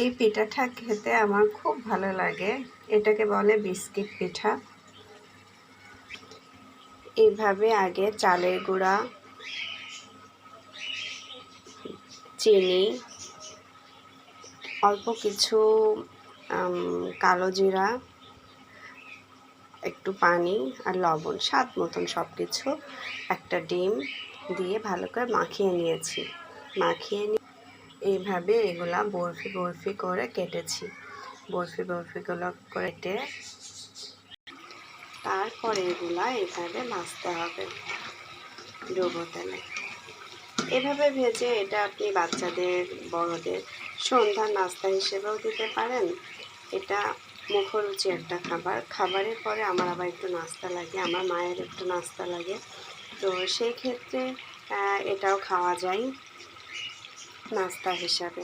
এই পিঠাটা খেতে আমার খুব ভালো লাগে। এটাকে বলে বিস্কিট পিঠা। এইভাবে আগে চালের গুঁড়া, চিনি, অল্প কিছু কালো জিরা, একটু পানি আর লবণ, স্বাদ মতন সব কিছু একটা ডিম দিয়ে ভালো করে মাখিয়ে নিয়েছি। মাখিয়ে নিয়ে এইভাবে এগুলা বরফি বরফি করে কেটেছি। বরফি বরফিগুলো কেটে তারপরে এগুলা এইভাবে ভাজতে হবে ডুবো তেলে এভাবে ভেজে এটা আপনি বাচ্চাদের, বড়দের সন্ধ্যার নাস্তা হিসেবেও দিতে পারেন। এটা মুখরুচি একটা খাবার। খাবারের পরে আমার আবার একটু নাস্তা লাগে, আমার মায়ের একটু নাস্তা লাগে। তো সেই ক্ষেত্রে এটাও খাওয়া যায়। নাস্তা হিসাবে।